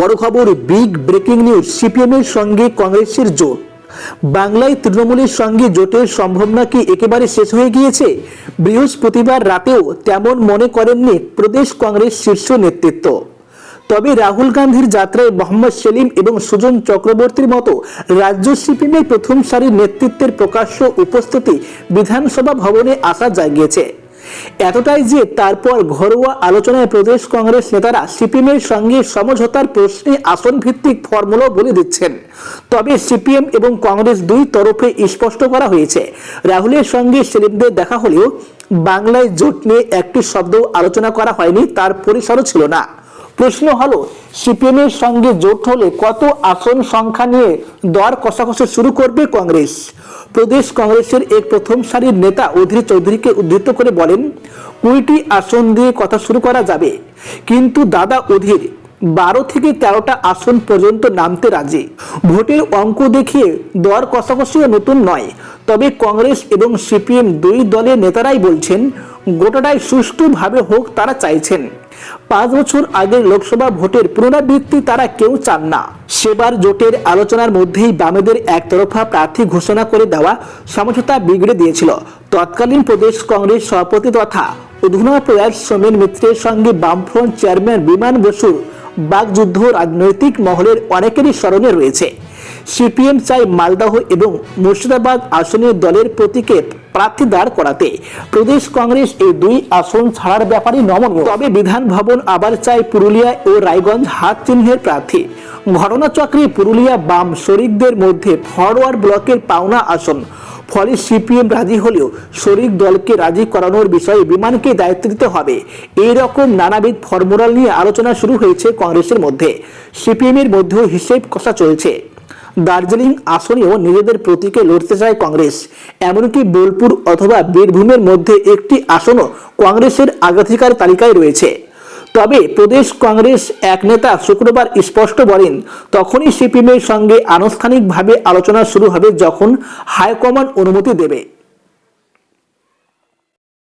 বড় খবর big breaking news CPM এর সঙ্গে কংগ্রেসের জোট। বাংলায় তৃণমূলের সঙ্গে জোটের সম্ভাবনা কি একেবারে শেষ হয়ে গিয়েছে? বৃহস্পতিবার রাতেও তেমন মনে করেননি প্রদেশ কংগ্রেস শীর্ষ নেতৃত্ব। তবে রাহুল গান্ধীর যাত্রায় মোহাম্মদ সেলিম এবং সুজন চক্রবর্তীর মতো রাজ্য সিপিএমের প্রথম সারির নেতৃত্বের প্রকাশ্য উপস্থিতি বিধানসভা ভবনে আশা জাগিয়েছে। এতটাই যে তারপর ঘরোয়া আলোচনায় প্রদেশ কংগ্রেস নেতারা সিপিএমের সঙ্গে সমঝোতার প্রশ্নে আসন ভিত্তিক ফর্মুলা বলে দিচ্ছেন। তবে সিপিএম এবং কংগ্রেস দুই তরফে স্পষ্ট করা হয়েছে। রাহুলের সঙ্গে সেলিমদের দেখা হলেও বাংলায় জোট নিয়ে একটি শব্দ আলোচনা করা হয়নি, তার পরিসরও ছিল না। প্রশ্ন হলো সিপিএম এর সঙ্গে জোট হলে কত আসন সংখ্যা নিয়ে দর কষাকষি শুরু করবে কংগ্রেস? প্রদেশ কংগ্রেসের এক প্রথম সারির নেতা অধীর চৌধুরীকে উদ্ধৃত করে বলেন, কুড়িটি আসন দিয়ে কথা শুরু করা যাবে, কিন্তু দাদা অধীর, বারো থেকে তেরোটা আসন পর্যন্ত নামতে রাজি। ভোটের অঙ্ক দেখিয়ে দর কষাকষিও নতুন নয়, তবে কংগ্রেস এবং সিপিএম দুই দলের নেতারাই বলছেন গোটাটাই সুষ্ঠুভাবে হোক তারা চাইছেন। পাঁচ বছর আগের লোকসভা ভোটের পুনরাবৃত্তি তারা কেউ চান না। সেবার জোটের আলোচনার মধ্যেই বামেদের একতরফা প্রার্থী ঘোষণা করে দেওয়া সমঝোতা বিগড়ে দিয়েছিল। তৎকালীন প্রদেশ কংগ্রেস সভাপতি তথা অধুনা প্রয়াস সোমেন মিত্রের সঙ্গে বামফ্রন্ট চেয়ারম্যান বিমান বসুর বাগযুদ্ধ রাজনৈতিক মহলের অনেকেরই স্মরণে রয়েছে। সিপিএম চাই মালদহ এবং মুর্শিদাবাদ আসনে দলের প্রতীকে প্রার্থী দাঁড় করাতে। প্রদেশ কংগ্রেস এই দুই আসন ছাড়ার ব্যাপারে নমনীয় তবে বিধান ভবন আবার চাই পুরুলিয়া ও রায়গঞ্জ হাত চিহ্নের প্রার্থী। ঘটনাচক্রে পুরুলিয়া বাম শরিকদের মধ্যে ফরওয়ার্ড ব্লকের পাওনা আসন। ফলে সিপিএম রাজি হলেও শরিক দলকে রাজি করানোর বিষয়ে বিমানকে দায়িত্ব দিতে হবে। এই রকম নানাবিধ ফর্মুলা নিয়ে আলোচনা শুরু হয়েছে কংগ্রেসের মধ্যে। সিপিএমের মধ্যেও হিসেব কষা চলছে। দার্জিলিং আসনেও নিজেদের প্রতীকে লড়তে চায় কংগ্রেস। এমনকি বোলপুর অথবা বীরভূমের মধ্যে একটি আসনও কংগ্রেসের আগাধিকার তালিকায় রয়েছে। তবে প্রদেশ কংগ্রেস এক নেতা শুক্রবার স্পষ্ট বলেন, তখনই সিপিএমের সঙ্গে আনুষ্ঠানিকভাবে আলোচনা শুরু হবে যখন হাইকমান্ড অনুমতি দেবে।